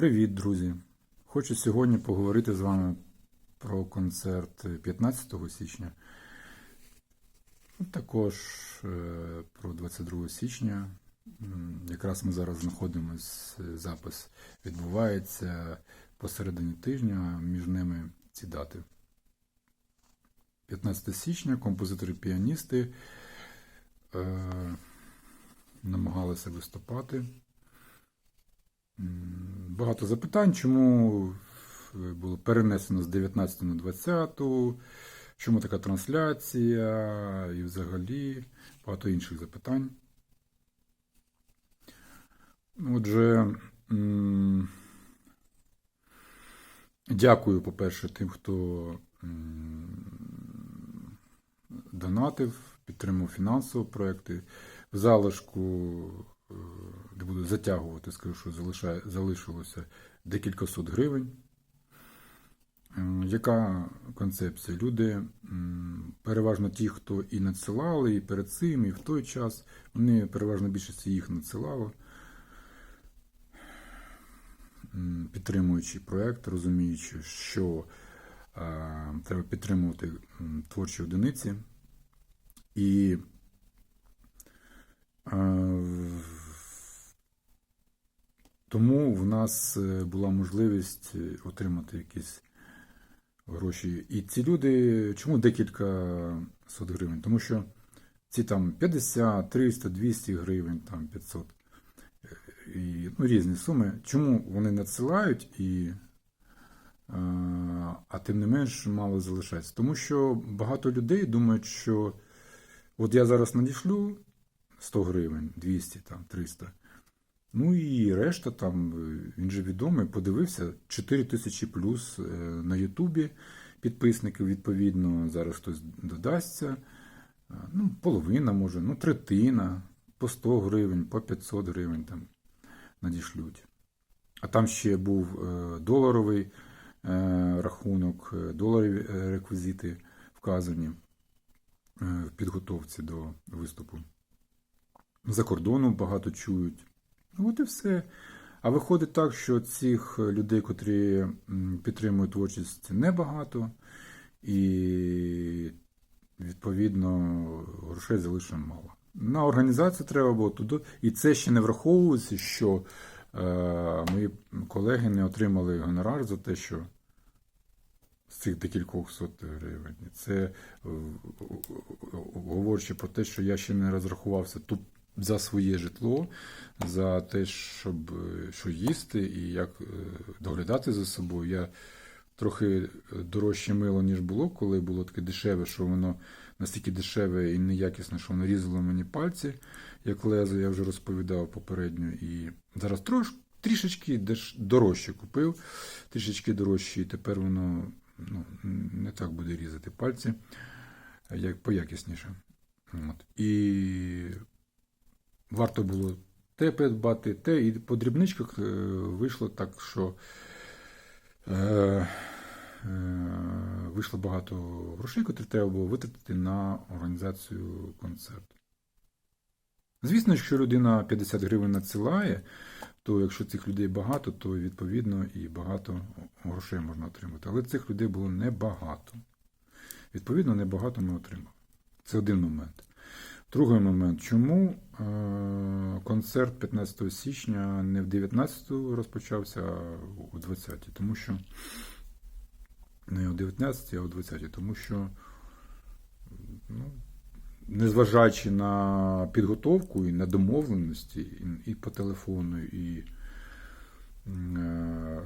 Привіт, друзі! Хочу сьогодні поговорити з вами про концерт 15 січня. Також е, про 22 січня. Якраз ми зараз знаходимося, запис відбувається посередині тижня, між ними ці дати. 15 січня композитори-піаністи е, намагалися виступати. Багато запитань, чому було перенесено з 19 на 20, чому така трансляція і взагалі багато інших запитань. Отже, дякую, по-перше, тим, хто донатив, підтримав фінансово проекти. В залишку не буду затягувати, скажу, що залишає, залишилося декілька сот гривень. Яка концепція? Люди, переважно ті, хто і надсилали, і перед цим, і в той час, вони переважно більшості їх надсилало, підтримуючи проєкт, розуміючи, що е, треба підтримувати творчі одиниці. І е, тому в нас е, була можливість е, отримати якісь гроші. І ці люди, чому декілька сот гривень? Тому що ці там 50, 300, 200 гривень, там 500 е, і ну, різні суми. Чому вони надсилають і. А тим не менш мало залишається. Тому що багато людей думають, що от я зараз надішлю 100 гривень, 200, там, 300. Ну і решта там, е, він же відомий, подивився 4 тисячі плюс е, на Ютубі підписників, відповідно, зараз хтось додасться. Е, Ну, половина може, ну, третина, по 100 гривень, по 500 гривень там надішлють. А там ще був доларовий рахунок, доларові реквізити вказані в підготовці до виступу. За кордону багато чують. Ну, От і все. А виходить так, що цих людей, котрі підтримують творчість, небагато, і відповідно грошей залишено мало. На організацію треба було туди. І це ще не враховується, що е, мої колеги не отримали гонорар за те, що з цих декількох сот гривень. Це е, говорячи про те, що я ще не розрахувався тут за своє житло, за те, щоб е, що їсти і як е, доглядати за собою. Я трохи дорожче мило, ніж було, коли було таке дешеве, що воно настільки дешеве і неякісне, що воно різало мені пальці, як лезо, я вже розповідав попередньо. І зараз трош, трішечки дорожче купив, трішечки дорожче, і тепер воно ну, не так буде різати пальці, як поякісніше. От. І варто було те придбати, те, і по дрібничках е, вийшло так, що е, е, вийшло багато грошей, які треба було витратити на організацію концерту. Звісно, якщо людина 50 гривень надсилає, то якщо цих людей багато, то відповідно і багато грошей можна отримати. Але цих людей було небагато. Відповідно, небагато ми отримали. Це один момент. Другий момент, чому е, концерт 15 січня не в 19 розпочався, а у 20 Тому що не о 19, а о 20 тому що, ну, незважаючи на підготовку і на домовленості, і, і по телефону, і е,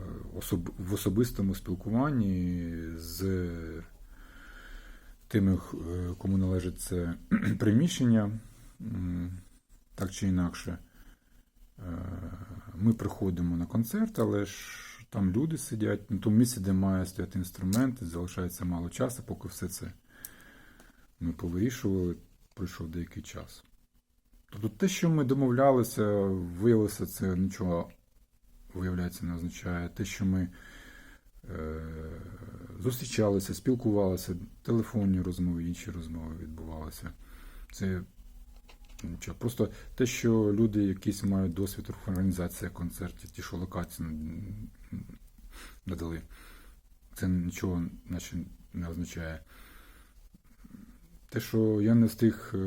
в особистому спілкуванні з тими, е, кому належить це приміщення, так чи інакше, е, ми приходимо на концерт, але ж там люди сидять, на тому місці, де має стояти інструменти, залишається мало часу, поки все це ми повирішували, пройшов деякий час. Тобто те, що ми домовлялися, виявилося, це нічого, виявляється, не означає. Те, що ми е, зустрічалися, спілкувалися, телефонні розмови, інші розмови відбувалися. Це Нічого. Просто те, що люди якісь мають досвід в організації концертів, ті, що локації надали, це нічого наче не означає. Те, що я не встиг е,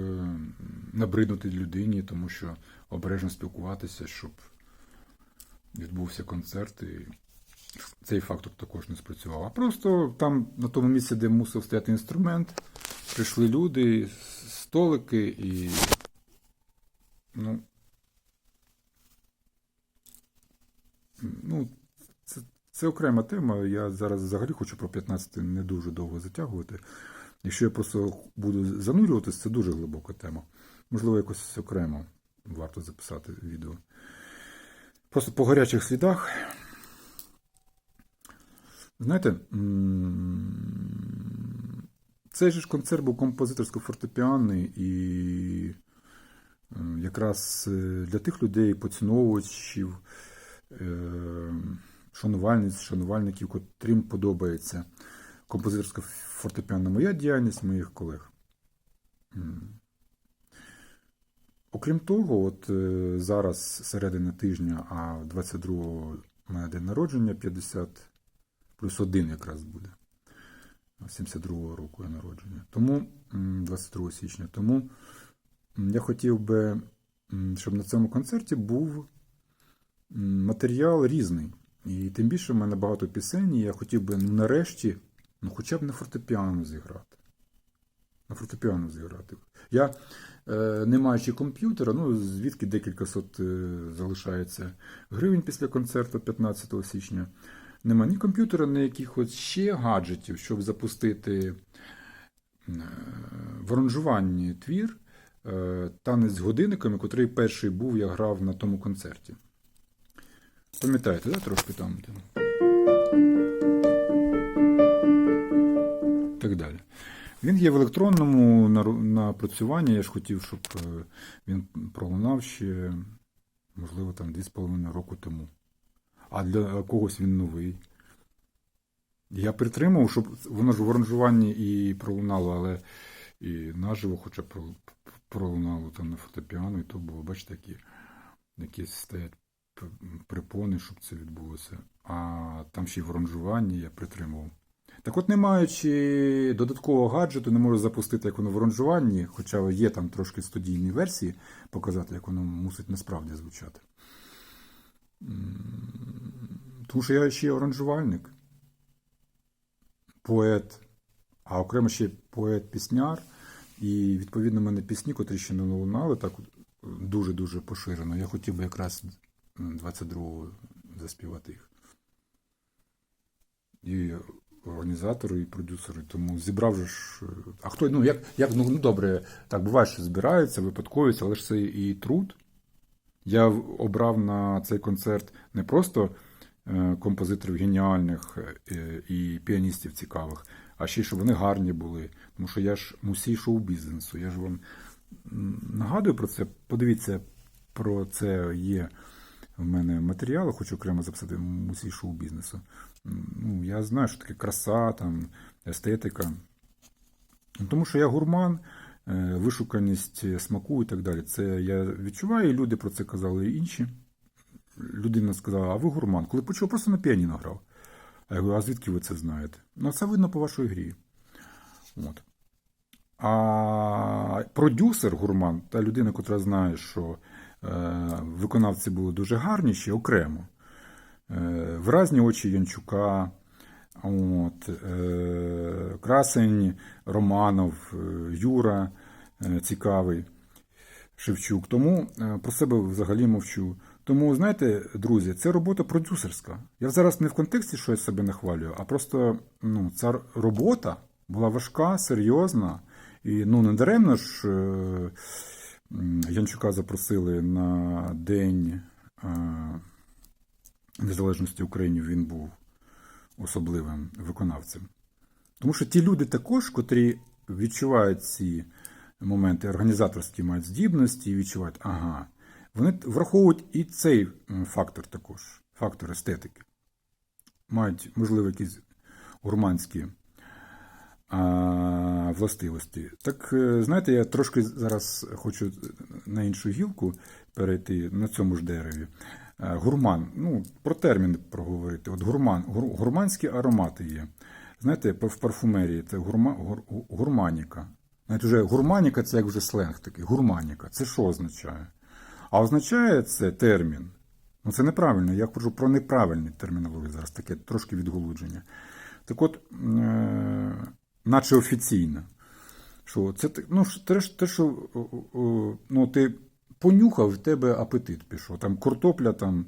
набриднути людині, тому що обережно спілкуватися, щоб відбувся концерт, і цей фактор також не спрацював. А просто там, на тому місці, де мусив стояти інструмент, прийшли люди, столики і. Ну, ну, це, це окрема тема. Я зараз взагалі хочу про 15 не дуже довго затягувати. Якщо я просто буду занурюватися, це дуже глибока тема. Можливо, якось окремо варто записати відео. Просто по гарячих слідах. Знаєте, цей же ж концерт був композиторсько-фортепіанний і е, якраз е, для тих людей, поціновувачів, е, шанувальниць, шанувальників, котрим подобається композиторська фортепіанна моя діяльність моїх колег. Окрім того, от зараз середина тижня, а 22-го у мене день народження 50 плюс один якраз буде. 72-го року я народження. Тому 22 січня. Тому я хотів би, щоб на цьому концерті був матеріал різний. І тим більше в мене багато пісень, і я хотів би ну, нарешті, ну хоча б на фортепіано зіграти. На фортепіано зіграти. Я, е, не маючи комп'ютера, ну звідки декілька сот е, залишається гривень після концерту 15 січня. Нема ні комп'ютера, ні якихось ще гаджетів, щоб запустити е, в аранжуванні твір е, танець з годинниками, котрий перший був, я грав на тому концерті. Пам'ятаєте, да, трошки там? Так далі. Він є в електронному напрацюванні. Я ж хотів, щоб е, він пролунав ще, можливо, там 2,5 року тому. А для когось він новий. Я притримав, щоб воно ж в оранжуванні і пролунало, але і наживо хоча б пролунало там на фортепіано, і то було, бачите, які, які стоять припони, щоб це відбулося. А там ще й в оранжуванні я притримував. Так от, не маючи додаткового гаджету, не можу запустити, як воно в оранжуванні, хоча є там трошки студійні версії, показати, як воно мусить насправді звучати. Тому що я ще оранжувальник, поет, а окремо ще поет-пісняр. І відповідно мене пісні, котрі ще не лунали, так дуже-дуже поширено. Я хотів би якраз 22-го заспівати їх. І організатори, і продюсери. Тому зібрав же ж. е, А хто, ну як, як ну, ну добре, так буває, що збирається, випадковість, але ж це і труд. Я обрав на цей концерт не просто е, композиторів геніальних е, і піаністів цікавих, а ще й щоб вони гарні були. Тому що я ж мусій шоу-бізнесу. Я ж вам нагадую про це. Подивіться, про це є в мене матеріали, хочу окремо записати мусій шоу-бізнесу. Ну, я знаю, що таке краса, там, естетика. Тому що я гурман, вишуканість смаку і так далі. Це я відчуваю, і люди про це казали і інші. Людина сказала, а ви гурман. Коли почув, просто на піаніно грав. А я говорю, а звідки ви це знаєте? Ну, це видно по вашій грі. От. А продюсер гурман, та людина, яка знає, що е, виконавці були дуже гарні, ще окремо. Е, виразні очі Янчука, от, е, Красень, Романов, е, Юра е, цікавий, Шевчук. Тому про себе взагалі мовчу. Тому, знаєте, друзі, це робота продюсерська. Я зараз не в контексті, що я себе нахвалюю, а просто ну, ця робота була важка, серйозна. І ну, не даремно ж Янчука запросили на День Незалежності України. Він був особливим виконавцем. Тому що ті люди також, котрі відчувають ці моменти організаторські мають здібності і відчувають, ага, вони враховують і цей фактор також, фактор естетики. Мають, можливо, якісь гурманські а, властивості. Так, е, знаєте, я трошки зараз хочу на іншу гілку перейти на цьому ж дереві. Е, Гурман, ну, про термін проговорити. От гурман, гур- гурманські аромати є. Знаєте, в парфумерії це гурма, гур, гурманіка. Навіть вже гурманіка це як вже сленг такий. Гурманіка. Це що означає? А означає це термін. Ну, це неправильно. Я кажу про неправильний термінологію зараз, таке трошки відголудження. Так от, е, наче офіційно, що це ну, те, що ну, ти понюхав, в тебе апетит пішов. Там картопля там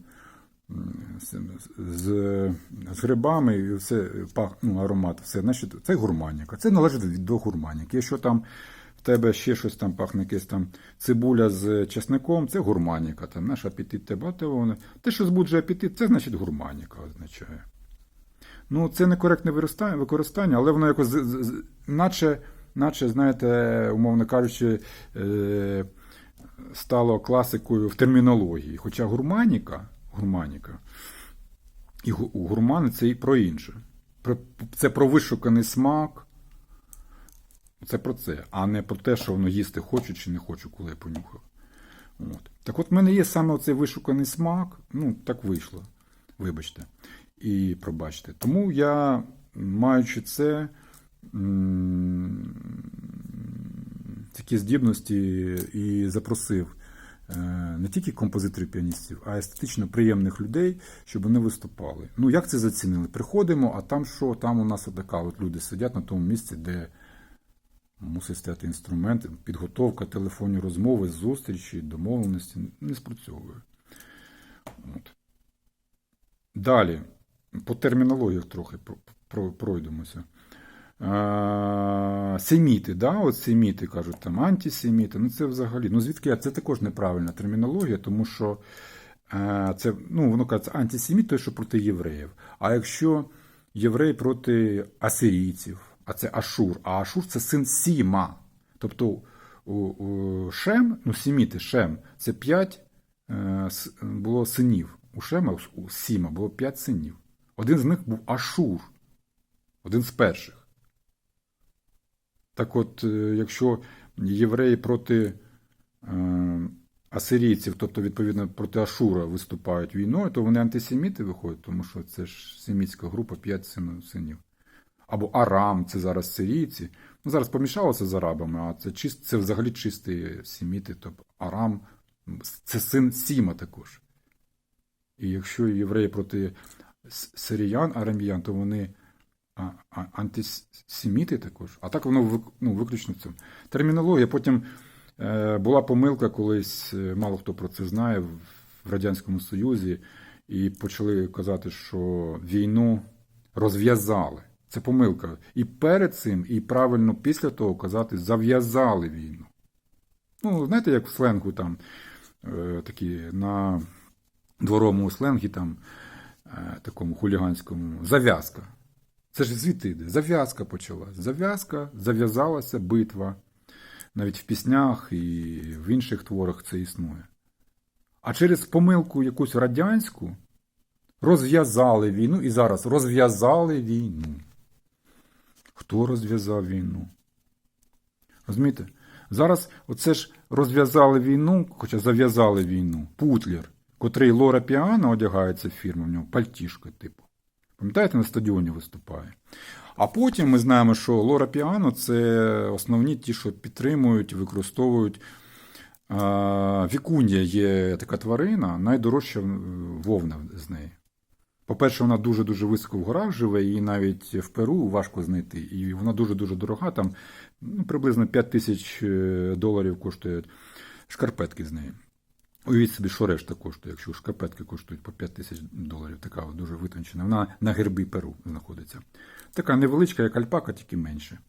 з, з, грибами і все пах, ну, аромат, все. Значить, це гурманіка. Це належить до гурманіки. Якщо там в тебе ще щось там пахне, якесь там цибуля з чесником, це гурманіка. Там наш апетит тебе, те. Що збуджує апетит, це значить гурманіка означає. Ну, це некоректне використання, але воно якось наче, наче, знаєте, умовно кажучи, е, стало класикою в термінології. Хоча гурманіка, гурманіка і гу- гурмани це і про інше. Це про вишуканий смак. Це про це, а не про те, що воно їсти хочу чи не хочу, коли я понюхав. От. Так от в мене є саме оцей вишуканий смак. Ну, так вийшло. Вибачте. І пробачте. Тому я, маючи це, такі здібності і запросив е, не тільки композиторів-піаністів, а естетично приємних людей, щоб вони виступали. Ну, як це зацінили? Приходимо, а там що? Там у нас отака от люди сидять на тому місці, де мусить стояти інструмент, підготовка, телефонні розмови, зустрічі, домовленості не спрацьовує. От. Далі, по термінологіях трохи про- про- пройдемося. Семіти, да? От семіти кажуть, там антисеміти. Ну це взагалі. Ну звідки? Це також неправильна термінологія, тому що е, це, ну, воно кажеться, антисеміт, той, що проти євреїв. А якщо єврей проти асирійців, а це Ашур, а Ашур це син Сіма. Тобто Шем, ну Семіти, Шем, це п'ять е, було синів. У Шема, у Сіма було п'ять синів. Один з них був Ашур, один з перших. Так от, е, якщо євреї проти е, асирійців, тобто, відповідно, проти Ашура виступають війною, то вони антисеміти виходять, тому що це ж семітська група, п'ять синів. Або Арам, це зараз сирійці. Ну, зараз помішалося з арабами, а це, чист, це взагалі чисті семіти. Тобто Арам це син Сіма також. І якщо євреї проти сиріян, араміян, то вони антисеміти також. А так воно ну, виключно це. Термінологія. Потім е, була помилка колись, е, мало хто про це знає, в, в Радянському Союзі, і почали казати, що війну розв'язали. Це помилка. І перед цим, і правильно після того казати, зав'язали війну. Ну, знаєте, як в сленгу там е, такі на дворовому сленгі, там, такому хуліганському, зав'язка. Це ж звідти йде. Зав'язка почалась. Зав'язка, зав'язалася битва. Навіть в піснях і в інших творах це існує. А через помилку якусь радянську розв'язали війну і зараз розв'язали війну. Хто розв'язав війну? Розумієте? Зараз оце ж розв'язали війну, хоча зав'язали війну. Путлер, котрий Лора Піано одягається фірма, в нього пальтішка, типу. Пам'ятаєте, на стадіоні виступає. А потім ми знаємо, що Лора Піано це основні ті, що підтримують, використовують. А, Вікунія є така тварина, найдорожча вовна з неї. По-перше, вона дуже-дуже високо в горах живе, її навіть в Перу важко знайти. І вона дуже-дуже дорога, там ну, приблизно 5 тисяч е, доларів коштує шкарпетки з неї. Уявіть собі, що решта коштує, якщо шкарпетки коштують по 5 тисяч доларів, така дуже витончена. Вона на гербі Перу знаходиться. Така невеличка, як альпака, тільки менше.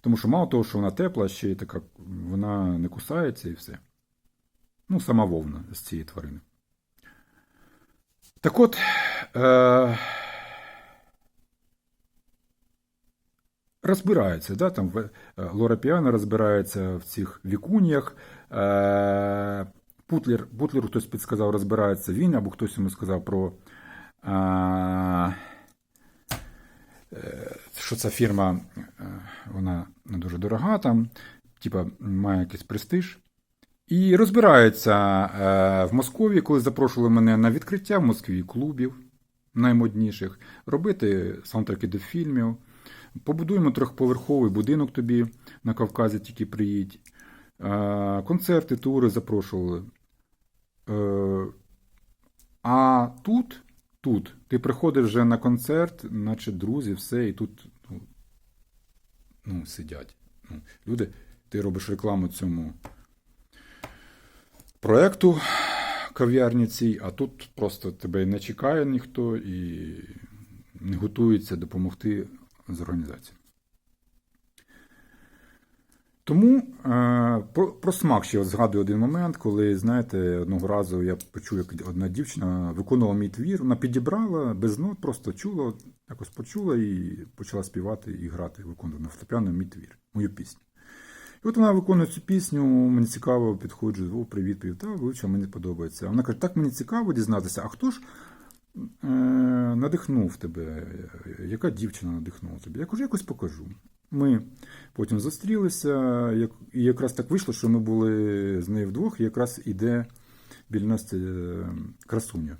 Тому що мало того, що вона тепла, ще й така, вона не кусається і все. Ну, сама вовна з цієї тварини. Так от. Е- розбирається, да, там е, Лора Піано розбирається в цих вікуніях. Е- Путлер, Путлеру хтось підсказав, розбирається він, або хтось йому сказав про. Е- е, що ця фірма, е, вона не дуже дорога, там, типа, має якийсь престиж. І розбирається е, в Москові, коли запрошували мене на відкриття в Москві клубів наймодніших, робити саундтреки до фільмів. Побудуємо трьохповерховий будинок тобі на Кавказі, тільки приїдь. Концерти, тури запрошували. Е, а тут, тут ти приходиш вже на концерт, наче друзі, все, і тут ну, ну, сидять. Ну, люди, ти робиш рекламу цьому проекту кав'ярні цій, а тут просто тебе не чекає ніхто і не готується допомогти з організацією. Тому е, про, про смак ще от згадую один момент, коли, знаєте, одного разу я почув, як одна дівчина виконувала мій твір, вона підібрала без нот, просто чула, якось почула і почала співати і грати, виконувати на фортепіано мій твір, мою пісню. І от вона виконує цю пісню, мені цікаво, підходжу, о, привіт, привіт, та вивчила, мені подобається. А вона каже, так мені цікаво дізнатися, а хто ж е, надихнув тебе? Яка дівчина надихнула тебе? Я кажу, якось покажу. Ми потім зустрілися, і якраз так вийшло, що ми були з нею вдвох, і якраз іде біля нас е, красуня.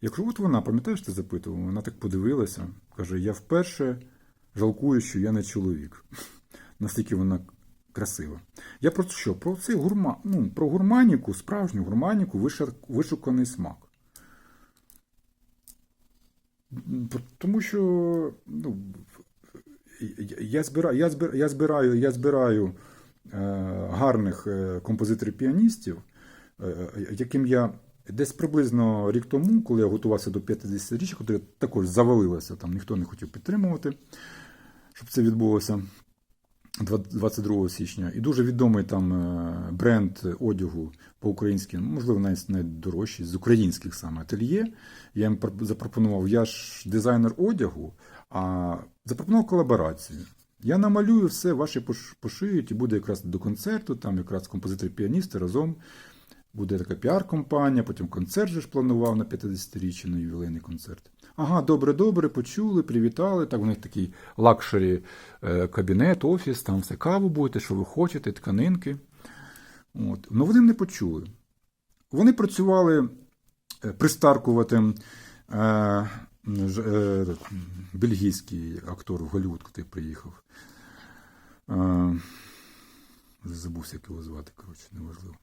Я кажу, от вона, пам'ятаєш, ти запитував? Вона так подивилася, каже: я вперше жалкую, що я не чоловік. Настільки вона красива. Я про що? Про цей гурма, ну, про гурманіку, справжню гурманіку, вишуканий смак. Тому що ну, я збираю, я збираю, я збираю, я збираю е, гарних е, композиторів-піаністів, е, яким я десь приблизно рік тому, коли я готувався до 50-річчя, коли також завалилося, там ніхто не хотів підтримувати, щоб це відбулося 22 січня. І дуже відомий там бренд одягу по-українськи, можливо, навіть найдорожчий, з українських саме ательє. Я їм пр- запропонував, я ж дизайнер одягу, а запропонував колаборацію. Я намалюю все, ваші пошиють, і буде якраз до концерту, там якраз композитори-піаністи разом. Буде така піар-компанія, потім концерт же ж планував на 50-річчя на ювілейний концерт. Ага, добре, добре, почули, привітали. Так, у них такий лакшері е, кабінет, офіс, там все каву будете, що ви хочете, тканинки. От. Ну вони не почули. Вони працювали е, пристаркуватим ж- е, бельгійський актор в Голлівуд, коли приїхав. Е, забувся, як його звати, коротше, неважливо.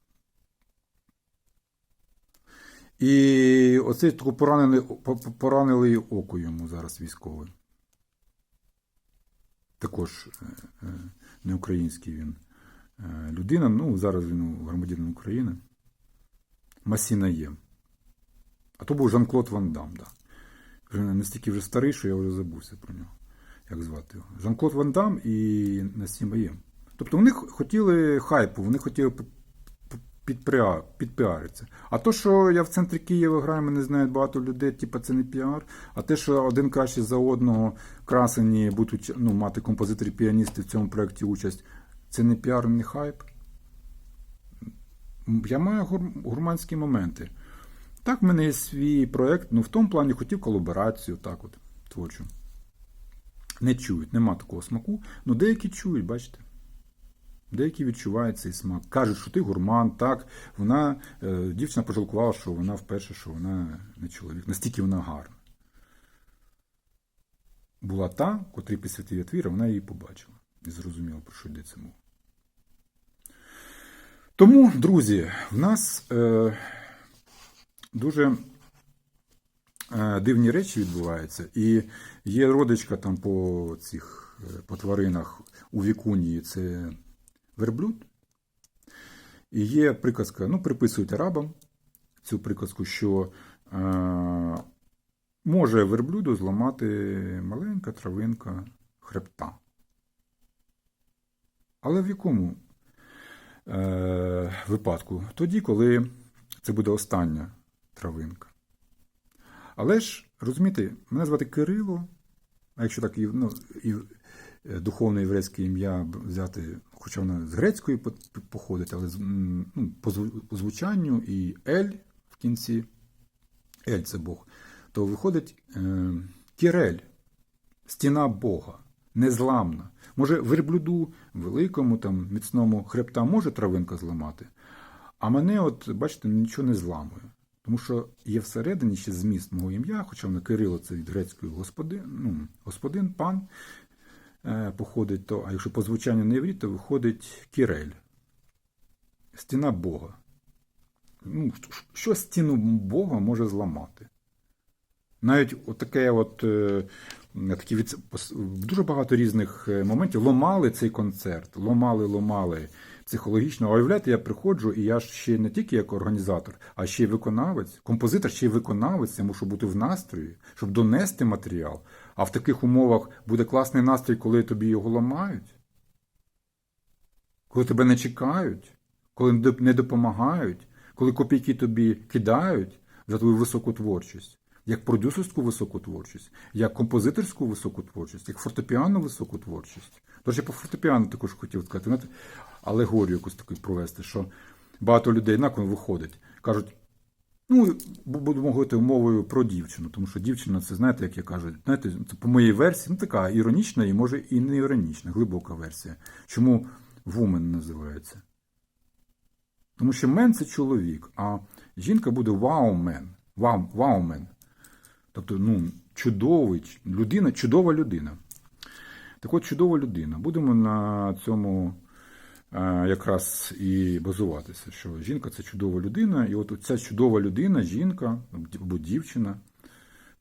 І оцей таку поранений, по- по- око йому зараз військовий. Також е, е, не український він е, людина. Ну, зараз він громадянин України. Масіна є. А то був Жан-Клод Ван Дам, да. Настільки вже старий, що я вже забувся про нього. Як звати його? Жан-Клод Ван Дам і Насіма є. Тобто вони хотіли хайпу, вони хотіли підпіаритися. А то, що я в центрі Києва граю, мене знають багато людей, типу це не піар. А те, що один краще за одного красені будуть ну, мати композиторі-піаністи в цьому проєкті участь, це не піар, не хайп. Я маю гур- гурманські моменти. Так, в мене є свій проєкт, ну в тому плані хотів колаборацію, так от, творчу. Не чують, нема такого смаку. Ну, деякі чують, бачите. Деякі відчувають цей смак. Кажуть, що ти гурман, так. Вона, е, дівчина пожалкувала, що вона вперше, що вона не чоловік. Настільки вона гарна. Була та, котрій присвятив я твір, вона її побачила. І зрозуміла, про що йдеться мова. Тому, друзі, в нас е, дуже е, дивні речі відбуваються. І є родичка там по цих е, по тваринах у Вікунії, це верблюд. І є приказка, ну, приписують арабам цю приказку, що е, може верблюду зламати маленька травинка хребта. Але в якому е, випадку? Тоді, коли це буде остання травинка. Але ж, розумієте, мене звати Кирило, а якщо так ну, і е, духовне єврейське ім'я взяти, хоча воно з грецької походить, але ну, по звучанню і Ель в кінці, Ель це Бог, то виходить е, Кірель, стіна Бога. незламна. Може, верблюду великому, там, міцному хребта може травинка зламати, а мене, от, бачите, нічого не зламує. Тому що є всередині ще зміст мого ім'я, хоча воно Кирило це від грецької господин, ну, господин, пан е, походить, то, а якщо по звучанню на єврі, то виходить Кірель, стіна Бога. Ну, що стіну Бога може зламати? Навіть от таке от, е, такі від, дуже багато різних е, моментів ломали цей концерт, ломали, ломали психологічно. А уявляєте, я приходжу, і я ж ще не тільки як організатор, а ще й виконавець, композитор, ще й виконавець, я мушу бути в настрої, щоб донести матеріал. А в таких умовах буде класний настрій, коли тобі його ламають, коли тебе не чекають, коли не допомагають, коли копійки тобі кидають за твою високу творчість як продюсерську високу творчість, як композиторську високу творчість, як фортепіано високу творчість. До речі, по фортепіано також хотів сказати, алегорію якусь таку провести, що багато людей однаково виходить, кажуть, ну, буду говорити мовою про дівчину, тому що дівчина, це знаєте, як я кажу, знаєте, це по моїй версії, ну така іронічна і може і не іронічна, глибока версія. Чому вумен називається? Тому що мен це чоловік, а жінка буде вау-мен. Вау, вау-мен. Тобто, ну, чудовий, людина, чудова людина. Так от, чудова людина. Будемо на цьому якраз і базуватися, що жінка це чудова людина, і от ця чудова людина, жінка або дівчина,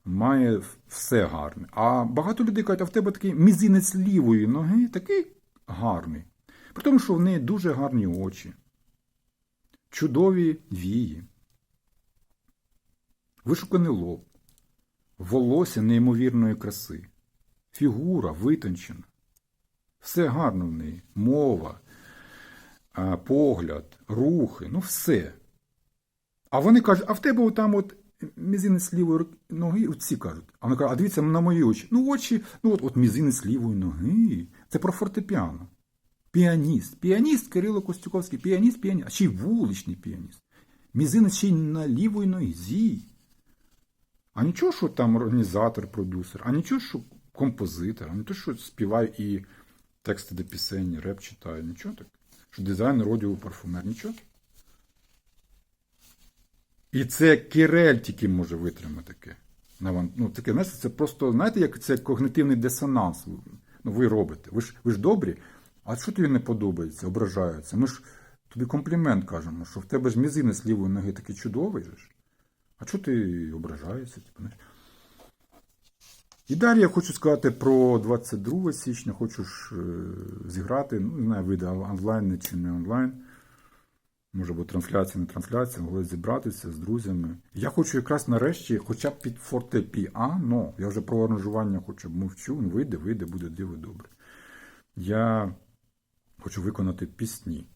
має все гарне. А багато людей кажуть, а в тебе такий мізинець лівої ноги, такий гарний. При тому, що в неї дуже гарні очі, чудові вії, вишуканий лоб волосся неймовірної краси, фігура витончена. Все гарно в неї, мова, погляд, рухи, ну все. А вони кажуть, а в тебе отам от мізинець лівої ноги, от всі кажуть. А вони кажуть, а дивіться на мої очі. Ну, очі, ну от от мізинець лівої ноги. Це про фортепіано. Піаніст. Піаніст Кирило Костюковський, піаніст, піаніст, а ще й вуличний піаніст. Мізинець ще й на лівої нозі. А нічого, що там організатор, продюсер, а нічого, що композитор, а не то, що співає і тексти до пісень, реп читає, нічого так. Дизайнер, одягу, парфумер, нічого. І це Кірель тільки може витримати таке. Ну, таке, знаєте, це просто, знаєте, як це когнитивний дисонанс. Ну, ви робите. Ви ж ви ж добрі, а що тобі не подобається, ображаються? Ми ж тобі комплімент кажемо, що в тебе ж мізинець лівої ноги такий чудовий. ж. А чого ти ображаєшся? Типу? І далі я хочу сказати про 22 січня, хочу ж е, зіграти, ну, не знаю, вийде онлайн чи не онлайн. Може бути трансляція, не трансляція, могли зібратися з друзями. Я хочу якраз нарешті, хоча б під фортепіано, я вже про аранжування хоча б мовчу, ну вийде, вийде, буде диво добре. Я хочу виконати пісні.